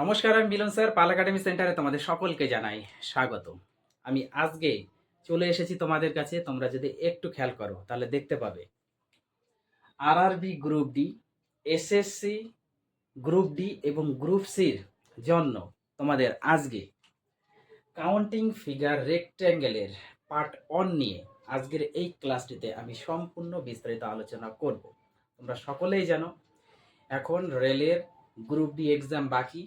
নমস্কার, আমি মিলন স্যার, পাল একাডেমি সেন্টারে তোমাদের সকলকে জানাই স্বাগত আমি আজকে চলে এসেছি তোমাদের কাছে, তোমরা যদি একটু খেয়াল করো, তাহলে দেখতে পাবে। RRB group D SSC group D এবং গ্রুপ সির জন্য তোমাদের আজকে কাউন্টিং ফিগার রেক্ট্যাঙ্গেলের পার্ট অন নিয়ে আজকের এই ক্লাসটিতে আমি সম্পূর্ণ বিস্তারিত আলোচনা করব। তোমরা সকলেই জানো, এখন রেলের গ্রুপ ডি এক্সাম বাকি।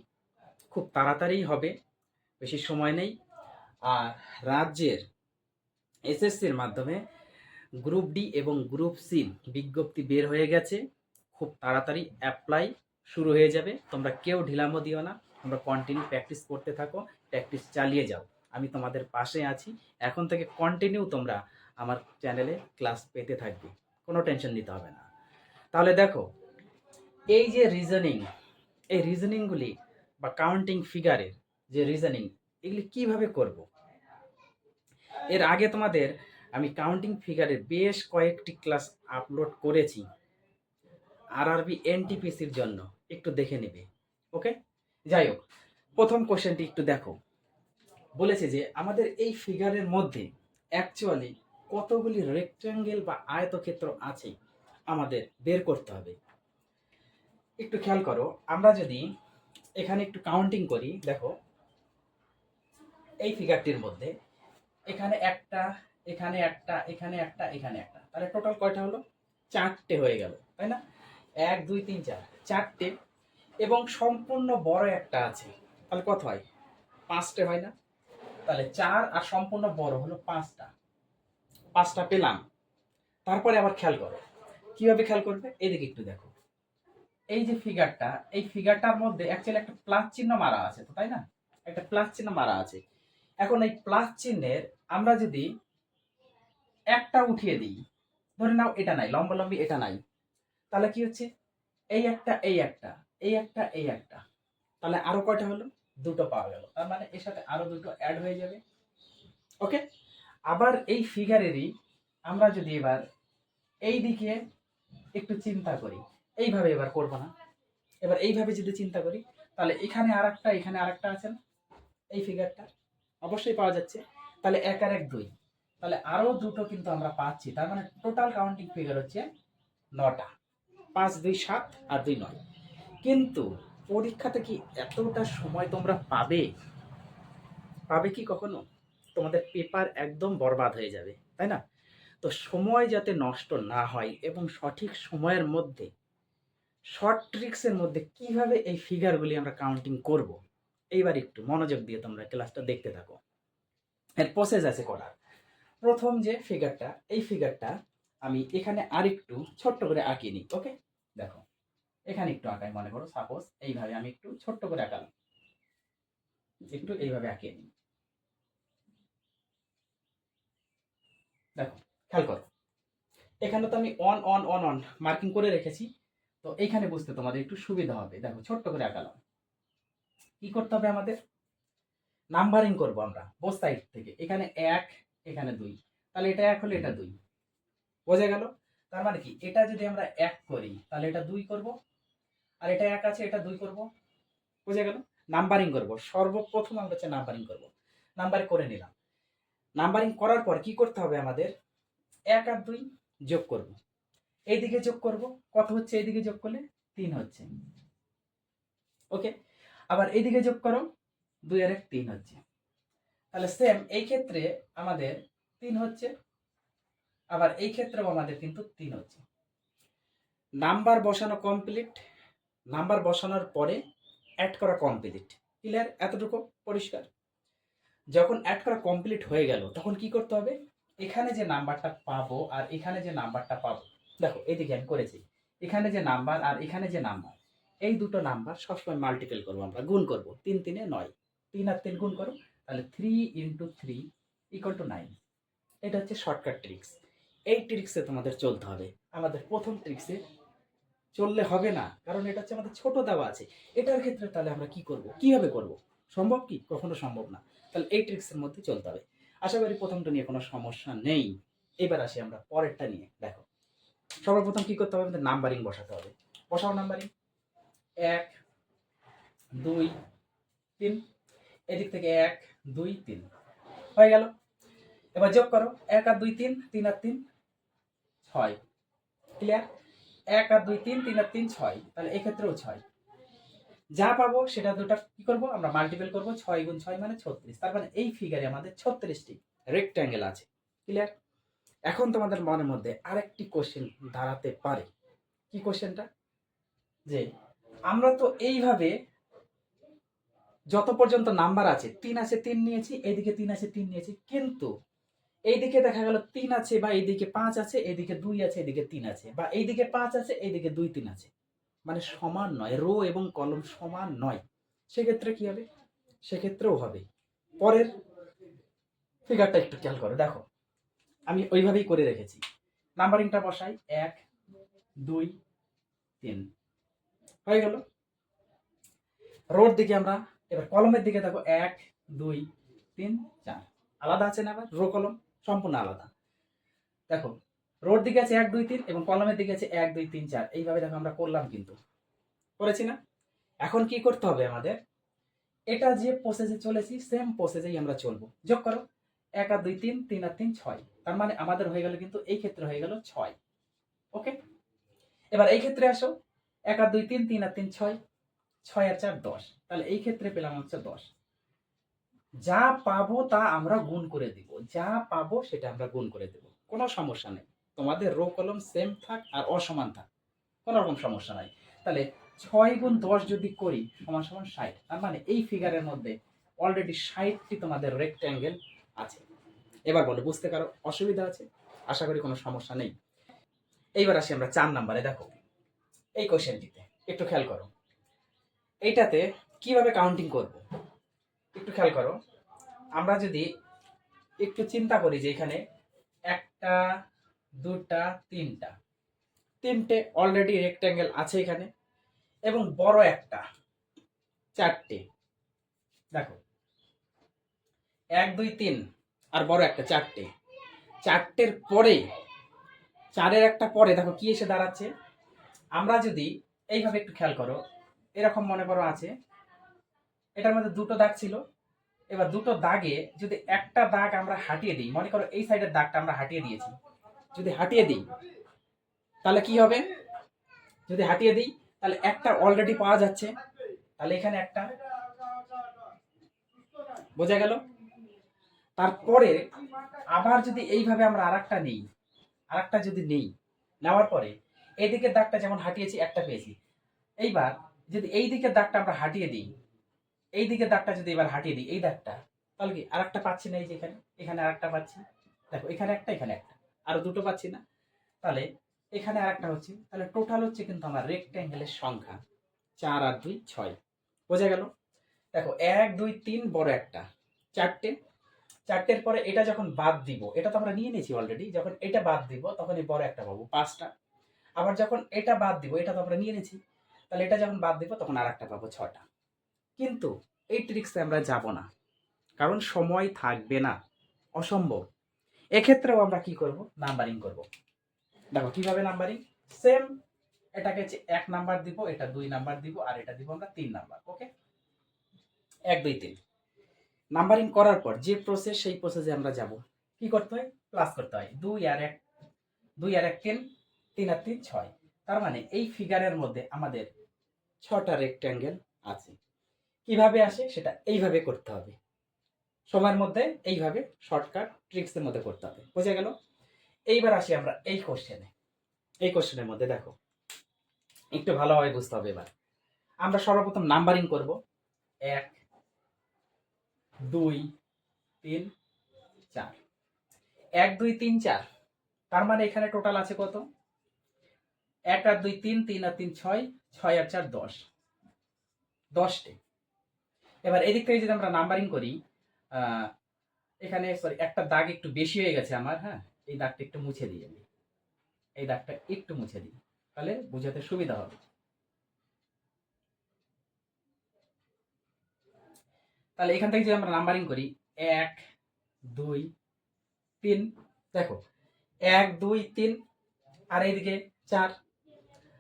খুব তাড়াতাড়ি হবে, বেশি সময় নেই। আর রাজ্যের এসএসসির মাধ্যমে গ্রুপ ডি এবং গ্রুপ সি বিজ্ঞপ্তি বের হয়ে গেছে। খুব তাড়াতাড়ি অ্যাপ্লাই শুরু হয়ে যাবে। তোমরা কেউ ঢিলামো দিও না। তোমরা কন্টিনিউ প্র্যাকটিস করতে থাকো প্র্যাকটিস চালিয়ে যাও। আমি তোমাদের পাশে আছি। এখন থেকে কন্টিনিউ তোমরা আমার চ্যানেলে ক্লাস পেতে থাকবে। কোনো টেনশন নিতে হবে না। তাহলে দেখো, এই যে রিজনিং এই রিজনিংগুলি বা কাউন্টিং ফিগারের যে রিজনিং এগুলি কীভাবে করব? এর আগে তোমাদের আমি কাউন্টিং ফিগারের বেশ কয়েকটি ক্লাস আপলোড করেছি। আরআরবি এনটিপিসির জন্য, একটু দেখে নেবে ওকে যাই হোক, প্রথম কোশ্চেনটি একটু দেখো। বলেছে যে, আমাদের এই ফিগারের মধ্যে অ্যাকচুয়ালি কতগুলি রেক্ট্যাঙ্গেল বা আয়তক্ষেত্র আছে, আমাদের বের করতে হবে। একটু খেয়াল করো, আমরা যদি এখানে একটু কাউন্টিং করি, দেখো। এই ফিগারটির মধ্যে এখানে একটা এখানে একটা এখানে একটা এখানে একটা। তাহলে টোটাল কয়টা হলো? চারটে হয়ে গেল, তাই না? এক, দুই, তিন, চার। চারটে এবং সম্পূর্ণ বড় একটা আছে। তাহলে কত হয়? পাঁচটে হয় না? তাহলে চার আর সম্পূর্ণ বড় হলো পাঁচটা। পাঁচটা পেলাম। তারপরে আবার খেয়াল করো। কীভাবে খেয়াল করবে? এদিকে একটু দেখো। এই যে ফিগারটা এই ফিগারটার মধ্যে অ্যাকচুয়ালি একটা প্লাস চিহ্ন মারা আছে তো, তাই না? একটা প্লাস চিহ্ন মারা আছে। এখন এই প্লাস চিহ্নের আমরা যদি একটা উঠিয়ে দিই, ধরে নাও এটা নাই, লম্বালম্বি এটা নাই, তাহলে কি হচ্ছে? এই একটা এই একটা এই একটা এই একটা, তাহলে আরও কয়টা হলো? দুটো পাওয়া গেল। তার মানে এর সাথে আরও দুটো অ্যাড হয়ে যাবে। ওকে আবার এই ফিগারেরই আমরা যদি এবার এই দিকে একটু চিন্তা করি এইভাবে এবার করব না। এবার এইভাবে যদি চিন্তা করি, তাহলে এখানে আর একটা এখানে আর একটা আছে না? এই ফিগারটা অবশ্যই পাওয়া যাচ্ছে। তাহলে এক আর এক দুই। তাহলে আরও দুটো কিন্তু আমরা পাচ্ছি। তার মানে টোটাল কাউন্টিং ফিগার হচ্ছে নটা। পাঁচ, দুই, সাত আর দুই, নয়। কিন্তু পরীক্ষাতে কি এতটা সময় তোমরা পাবে? পাবে কি কখনো? তোমাদের পেপার একদম বরবাদ হয়ে যাবে, তাই না? তো সময় যাতে নষ্ট না হয় এবং সঠিক সময়ের মধ্যে শর্ট ট্রিক্সের মধ্যে কীভাবে এই ফিগারগুলি আমরা কাউন্টিং করব? এইবার একটু মনোযোগ দিয়ে তোমরা ক্লাসটা দেখতে থাকো। এর প্রসেস আছে করার। প্রথম যে ফিগারটা এই ফিগারটা আমি এখানে আরেকটু ছোট্ট করে আঁকিয়ে নিই ওকে দেখো, এখানে একটু আঁকাই, মনে করো সাপোজ এইভাবে আমি একটু ছোট্ট করে আঁকালাম। একটু এইভাবে আঁকিয়ে নিই। দেখো, খেয়াল করো। এখানে তো আমি on on on on marking করে রেখেছি। তো এইখানে বুঝতে তোমাদের একটু সুবিধা হবে। দেখো, ছোট্ট করে আঁকালাম। কি করতে হবে আমাদের? নাম্বারিং করব আমরা বোস সাইড থেকে। এখানে এক, এখানে দুই। তাহলে এটা এক হলে এটা দুই। বোঝা গেল? তার মানে কি? এটা যদি আমরা এক করি, তাহলে এটা দুই করব। আর এটা এক আছে, এটা দুই করব। বোঝা গেল? নাম্বারিং করব। সর্বপ্রথম আমরা হচ্ছে নাম্বারিং করব। নাম্বারিং করে নিলাম। নাম্বারিং করার পর কি করতে হবে আমাদের? এক আর দুই যোগ করব। এইদিকে যোগ করব, কত হচ্ছে এইদিকে যোগ করলে? তিন হচ্ছে। ওকে আবার এইদিকে যোগ করো, দুই আর এক, তিন হচ্ছে। তাহলে সেম এই ক্ষেত্রে আমাদের তিন হচ্ছে, আবার এই ক্ষেত্রেও আমাদের কিন্তু তিন হচ্ছে। নাম্বার বসানো কমপ্লিট নাম্বার বসানোর পরে অ্যাড করা কমপ্লিট ক্লিয়ার এতটুকু পরিষ্কার? যখন অ্যাড করা কমপ্লিট হয়ে গেল, তখন কি করতে হবে? এখানে যে নাম্বারটা পাবো আর এখানে যে নাম্বারটা পাবো দেখো এদিকে আমি করেছি। এখানে যে নাম্বার আর এখানে যে নাম্বার, এই দুটো নাম্বার সবসময় মাল্টিপল করব আমরা, গুণ করব। তিন তিনে নয়। তিন আর তিন গুণ করো, তাহলে three into three equal to nine এটা হচ্ছে শর্টকাট ট্রিক্স এই ট্রিক্সে তোমাদের চলতে হবে। আমাদের প্রথম ট্রিক্সে চললে হবে না, কারণ এটা হচ্ছে আমাদের ছোট দেওয়া আছে। এটার ক্ষেত্রে তাহলে আমরা কি করব? কীভাবে করব? সম্ভব কি? কখনো সম্ভব না। তাহলে এই ট্রিক্সের মধ্যে চলতে হবে। আশা করি প্রথমটা নিয়ে কোনো সমস্যা নেই। এবার আসি আমরা পরেরটা নিয়ে, দেখো। সর্বপ্রথম কি করতে হবে? আমাদের নাম্বারিং বসাতে হবে। বসাও নাম্বারিং এক, দুই, তিন। এদিক থেকে এক, দুই, তিন। হয়ে গেল। এবার যোগ করো। এক আর দুই, তিন। তিন আর তিন, ছয়। ক্লিয়ার এক আর দুই, তিন তিন আর তিন, ছয়। তাহলে এক্ষেত্রেও ছয়। যা পাবো সেটা দুটা কি করব? আমরা মাল্টিপল করব। ছয় গুণ ছয় মানে ছত্রিশ। তার মানে এই ফিগারে আমাদের ছত্রিশটি রেক্ট্যাঙ্গেল আছে। ক্লিয়ার এখন তোমাদের মনের মধ্যে আরেকটি কোশ্চেন দাঁড়াতে পারে। কি কোশ্চেনটা যে আমরা তো এইভাবে যত পর্যন্ত নাম্বার আছে, তিন আছে তিন নিয়েছি এইদিকে তিন আছে তিন নিয়েছি, কিন্তু এইদিকে দেখা গেল তিন আছে বা এইদিকে পাঁচ আছে, এইদিকে দুই আছে এদিকে তিন আছে, বা এইদিকে পাঁচ আছে, এইদিকে দুই তিন আছে। মানে সমান নয় রো এবং কলম সমান নয়। সেক্ষেত্রে কি হবে? সেক্ষেত্রেও হবে। পরের ফিগারটা একটু খেয়াল করো। দেখো আমি ওইভাবেই করে রেখেছি। নাম্বারিংটা বসাই, এক, দুই, তিন। হয়ে গেল। রোড দিকে আমরা, এবার কলমের দিকে দেখো, এক, দুই, তিন, চার। আলাদা আছে না আবার? রো কলম সম্পূর্ণ আলাদা। দেখো রোড দিকে আছে এক, দুই, তিন এবং কলমের দিকে আছে এক, দুই, তিন, চার। এইভাবে দেখো আমরা করলাম কিন্তু। করেছি না? এখন কি করতে হবে আমাদের? এটা যে প্রসেসে চলেছি সেম প্রসেসেই আমরা চলবো। যোগ করো। এক আর দুই তিন তিন আর তিন ছয়। তার মানে আমাদের হয়ে গেল কিন্তু এই ক্ষেত্রে হয়ে গেল ছয়। ওকে এবার এই ক্ষেত্রে আসো। এক আর দুই তিন তিন আর তিন ছয় ছয় আর চার দশ। তাহলে এই ক্ষেত্রে পেলাম হচ্ছে দশ। যা পাবো তা আমরা গুণ করে দিব। যা পাবো সেটা আমরা গুণ করে দেব। কোনো সমস্যা নেই। তোমাদের রো কলম সেম থাক আর অসমান থাক। কোনো রকম সমস্যা নাই। তাহলে ছয় গুণ দশ যদি করি, সমান সমান ষাট। তার মানে এই ফিগারের মধ্যে অলরেডি ষাটটি তোমাদের রেক্ট্যাঙ্গেল আছে। এবার বলো, বুঝতে কারও অসুবিধা আছে? আশা করি কোনো সমস্যা নেই। এইবার আসি আমরা চার নাম্বারে, দেখো। এই কোশ্চেনটিতে একটু খেয়াল করো। এইটাতে কীভাবে কাউন্টিং করব? একটু খেয়াল করো। আমরা যদি একটু চিন্তা করি যে এখানে একটা, দুটা, তিনটা। তিনটে অলরেডি রেক্ট্যাঙ্গেল আছে এখানে, এবং বড় একটা, চারটে। দেখো এক, দুই, তিন, আর বড় একটা, চারটে। চারটের পরে, চারের একটা পরে, দেখো কি এসে দাঁড়াচ্ছে? আমরা যদি এইভাবে একটু খেয়াল করো, এরকম মনে করো আছে, এটার মধ্যে দুটো দাগ ছিল। এবার দুটো দাগে যদি একটা দাগ আমরা হাঁটিয়ে দিই, মনে করো এই সাইডের দাগটা আমরা হাঁটিয়ে দিয়েছি। যদি হাঁটিয়ে দিই, তাহলে কি হবে? যদি হাঁটিয়ে দিই, তাহলে একটা অলরেডি পাওয়া যাচ্ছে। তাহলে এখানে একটা, বোঝা গেল? তারপরে আবার যদি এইভাবে আমরা আর আরেকটা নিই, আরেকটা যদি নেই, নেওয়ার পরে এই দিকের দাগটা যেমন হাঁটিয়েছি, একটা পেয়েছি। এইবার যদি এই দিকের দাগটা আমরা হাঁটিয়ে দিই এই দিকের দাগটা যদি এবার হাঁটিয়ে দিই, এই দাগটা, তাহলে কি আরেকটা পাচ্ছি না এই যে এখানে? এখানে আর একটা পাচ্ছি। দেখো, এখানে একটা এখানে একটা। আরও দুটো পাচ্ছি না? তাহলে এখানে আর একটা হচ্ছে, তাহলে টোটাল হচ্ছে কিন্তু আমার রেক্ট্যাঙ্গেলের সংখ্যা। চার আর দুই, ছয়। বোঝা গেল? দেখো, এক, দুই, তিন, বড় একটা। চারটে চারটের পরে এটা যখন বাদ দিব, এটা তো আমরা নিয়ে নিয়েছি অলরেডি যখন এটা বাদ দিব তখন এই বড় একটা পাবো, পাঁচটা। আবার যখন এটা বাদ দিব, এটা তো আমরা নিয়ে নিয়েছি, তাহলে এটা যখন বাদ দিব, তখন আর একটা পাবো, ছটা। কিন্তু এই ট্রিক্সে আমরা যাব না, কারণ সময় থাকবে না, অসম্ভব। এক্ষেত্রেও আমরা কি করব? নাম্বারিং করব। দেখো, কীভাবে নাম্বারিং সেম এটাকে এক নাম্বার দিব, এটা দুই নাম্বার দিব, আর এটা দিব আমরা তিন নাম্বার ওকে এক, দুই, তিন। নাম্বারিং করার পর যে প্রসেস সেই প্রসেসে আমরা যাব। কি করতে হয়? প্লাস করতে হয়। দুই আর এক, দুই আর এক তিন তিন আর তিন ছয়। তার মানে এই ফিগারের মধ্যে আমাদের ছটা রেক্ট্যাঙ্গেল আছে। কীভাবে আসে? সেটা এইভাবে করতে হবে। সময়ের মধ্যে এইভাবে শর্টকাট ট্রিক্সের মধ্যে করতে হবে। বোঝা গেল? এইবার আসি আমরা এই কোশ্চেনে এই কোশ্চেনের মধ্যে দেখো। একটু ভালোভাবে বুঝতে হবে এবার। আমরা সর্বপ্রথম নাম্বারিং করব। এক দুই, তিন, চার। এক, দুই, তিন, চার। তার মানে এখানে টোটাল আছে কত? এক আর দুই, তিন তিন আর তিন, ছয় ছয় আর চার, দশ। দশটে। এবার এদিক থেকে যদি আমরা নাম্বারিং করি এখানে সরি একটা দাগ একটু বেশি হয়ে গেছে আমার হ্যাঁ? এই দাগটা একটু মুছে দিই। আমি এই দাগটা একটু মুছে দিই। তাহলে বোঝাতে সুবিধা হবে। তাহলে এখান থেকে যদি আমরা নাম্বারিং করি, এক, দুই, তিন, দেখো, এক, দুই, তিন, আর এইদিকে চার,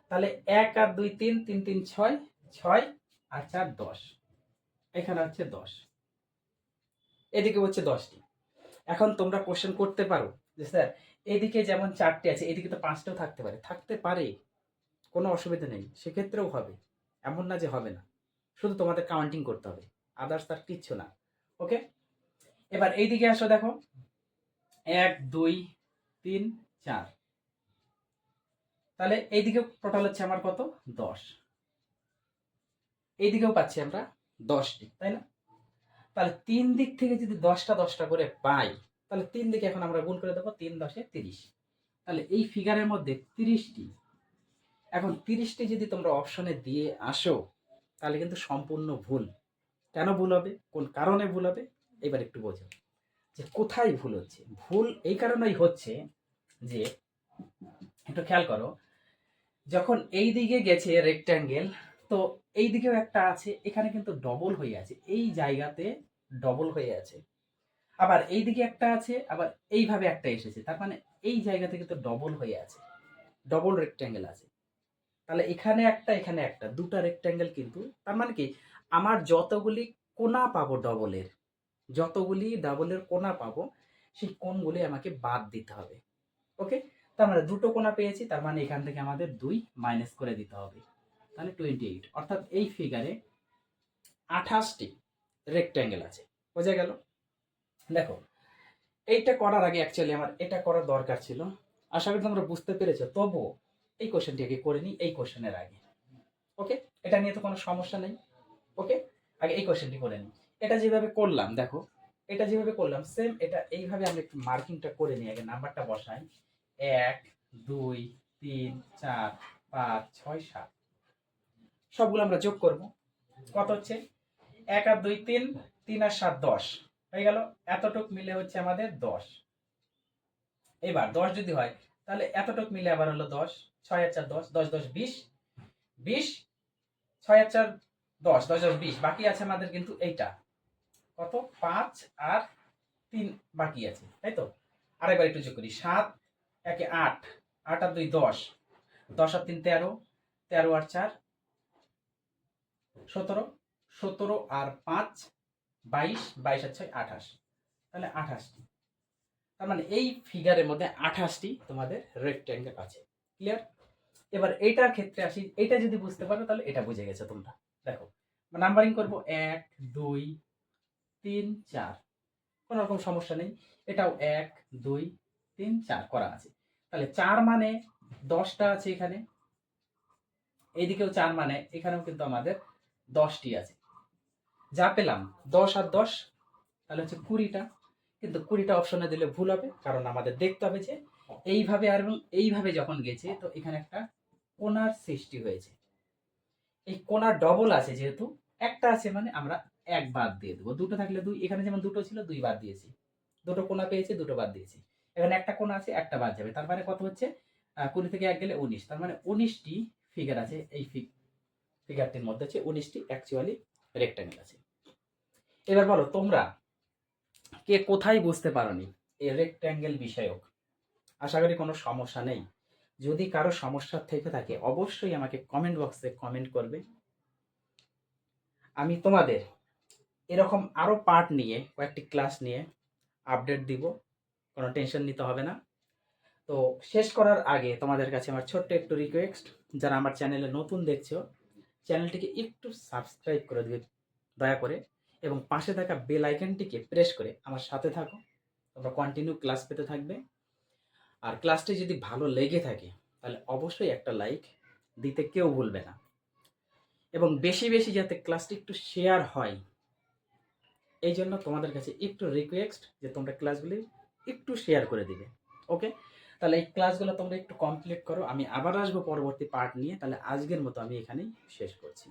তাহলে এক আর দুই, তিন তিন তিন, ছয় ছয় আর চার, দশ। এখানে হচ্ছে দশ। এদিকে হচ্ছে দশটি। এখন তোমরা কোশ্চেন করতে পারো যে, স্যার, এদিকে যেমন চারটে আছে, এদিকে তো পাঁচটাও থাকতে পারে। থাকতে পারে, কোনো অসুবিধা নেই, সেক্ষেত্রেও হবে। এমন না যে হবে না। শুধু তোমাদের কাউন্টিং করতে হবে। আদার্স তার কিচ্ছু না ওকে এবার এইদিকে আসো দেখো। এক, দুই, তিন, চার। তাহলে এইদিকে টোটাল হচ্ছে আমার কত? দশ। এইদিকেও পাচ্ছি আমরা দশটি, তাই না? তাহলে তিন দিক থেকে যদি দশটা দশটা করে পাই, তাহলে তিন দিকে এখন আমরা গুণ করে দেবো তিন দশে তিরিশ। তাহলে এই ফিগারের মধ্যে তিরিশটি, এখন তিরিশটি যদি তোমরা অপশনে দিয়ে আসো, তাহলে কিন্তু সম্পূর্ণ ভুল। কেন ভুল হবে? কোন কারণে ভুল হবে? এবার একটু বোঝো। যে কোথায় ভুল হচ্ছে? ভুল এই কারণেই হচ্ছে যে, একটু খেয়াল করো, যখন এই দিকে গেছে রেক্ট্যাঙ্গেল তো এই দিকেও একটা আছে, এখানে কিন্তু ডবল হয়ে আছে। এই জায়গাতে ডবল হয়ে আছে। আবার এই দিকে একটা আছে, আবার এইভাবে একটা এসেছে। তার মানে এই জায়গাতে কিন্তু ডবল হয়ে আছে। ডবল রেক্ট্যাঙ্গেল আছে। তাহলে এখানে একটা এখানে একটা, দুটা রেক্ট্যাঙ্গেল কিন্তু, তার মানে কি? আমার যতগুলি কোনা পাবো ডবলের যতগুলি ডাবলের কোনা পাবো, সেই কোনগুলি আমাকে বাদ দিতে হবে। ওকে তার মানে দুটো কোনা পেয়েছি, তার মানে এখান থেকে আমাদের দুই মাইনাস করে দিতে হবে। তাহলে টোয়েন্টি এইট অর্থাৎ এই ফিগারে আঠাশটি রেক্ট্যাঙ্গেল আছে। বোঝা গেল? দেখো, এইটা করার আগে অ্যাকচুয়ালি আমার এটা করার দরকার ছিল। আশা করি তোমরা বুঝতে পেরেছ। তবুও এই কোশ্চেনটি আগে করে নিই, এই কোশ্চেনের আগে। ওকে এটা নিয়ে তো কোনো সমস্যা নেই। ওকে আগে এই কোশ্চেনটি করে নিই। এটা যেভাবে করলাম, দেখো, এটা যেভাবে করলাম সেম এটা এইভাবে আমরা একটু মার্কিংটা করে নিই, আগে নাম্বারটা বসাই। এক, দুই, তিন, চার, পাঁচ, ছয়, সাত। সবগুলো আমরা যোগ করব। কত হচ্ছে? এক আর দুই তিন তিন আর সাত দশ। হয়ে গেল? এতটুক মিলে হচ্ছে আমাদের দশ। এবার দশ যদি হয়, তাহলে এতটুক মিলে আবার হলো দশ। ছয় আর চার দশ দশ দশ, বিশ। বিশ, ছয় আর চার দশ দশ দশ, বিশ। বাকি আছে আমাদের কিন্তু এইটা। কত? পাঁচ আর তিন বাকি আছে, তাই তো? আরেকবার একটু যোগ করি। সাত, একে আট। আট আর দুই, দশ। দশ আর তিন, তেরো। তেরো আর চার, সতেরো। সতেরো আর পাঁচ, বাইশ। বাইশ আর ছয়, আঠাশ। তাহলে আঠাশটি। তার মানে এই ফিগারের মধ্যে আঠাশটি তোমাদের রেক্ট্যাঙ্গেল আছে। ক্লিয়ার এবার এইটার ক্ষেত্রে আসি। এটা যদি বুঝতে পারো, তাহলে এটা বুঝে গেছে তোমরা। দেখো নাম্বারিং করব এক, দুই, তিন, চার। কোনো রকম সমস্যা নেই, এটাও এক, দুই, তিন, চার করা আছে। তাহলে চার মানে দশটা আছে এখানে। এইদিকেও চার মানে এখানেও কিন্তু আমাদের দশটি আছে। যা পেলাম, দশ আর দশ, তাহলে হচ্ছে কুড়িটা। কিন্তু কুড়িটা অপশনে দিলে ভুল হবে, কারণ আমাদের দেখতে হবে যে এইভাবে আর এইভাবে যখন গেছে, তো এখানে একটা কোনার সৃষ্টি হয়েছে। এই কোনার ডবল আছে যেহেতু, একটা আছে মানে আমরা এক বাদ দিয়ে দেবো। দুটো থাকলে দুই, এখানে যেমন দুটো ছিল, দুই বাদ দিয়েছি। দুটো কোনা পেয়েছি, দুটো বাদ দিয়েছি। এখানে একটা কোনা আছে, একটা বাদ যাবে। তার মানে কত হচ্ছে? কুড়ি থেকে এক গেলে উনিশ। তার মানে উনিশটি ফিগার আছে, এই ফিগারটির মধ্যে হচ্ছে উনিশটি অ্যাকচুয়ালি রেক্টাঙ্গেল আছে। এবার বলো, তোমরা কে কোথায় বুঝতে পারোনি? এই রেক্ট্যাঙ্গেল বিষয়ক। আশা করি কোনো সমস্যা নেই। যদি কারও সমস্যা থেকে থাকে, অবশ্যই আমাকে কমেন্ট বক্সে কমেন্ট করবে। আমি তোমাদের এরকম আরও পার্ট নিয়ে, কয়েকটি ক্লাস নিয়ে আপডেট দিব। কোনো টেনশন নিতে হবে না। তো শেষ করার আগে তোমাদের কাছে আমার ছোট্ট একটু রিকোয়েস্ট যারা আমার চ্যানেলে নতুন দেখছ চ্যানেলটিকে একটু সাবস্ক্রাইব করে দিবে দয়া করে। এবং পাশে থাকা বেল আইকনটিকে প্রেস করে আমার সাথে থাকো। তোমরা কন্টিনিউ ক্লাস পেতে থাকবে। আর ক্লাসটি যদি ভালো লেগে থাকে, তাহলে অবশ্যই একটা লাইক দিতে কেউ ভুলবে না। এবং বেশি বেশি যাতে ক্লাসটি একটু শেয়ার হয়, এই জন্য তোমাদের কাছে একটু রিকোয়েস্ট যে তোমরা ক্লাসগুলি একটু শেয়ার করে দিবে ওকে তাহলে এই ক্লাসগুলো তোমরা একটু কমপ্লিট করো। আমি আবার আসব পরবর্তী পার্ট নিয়ে, তাহলে আজকের মতো আমি এখানেই শেষ করছি।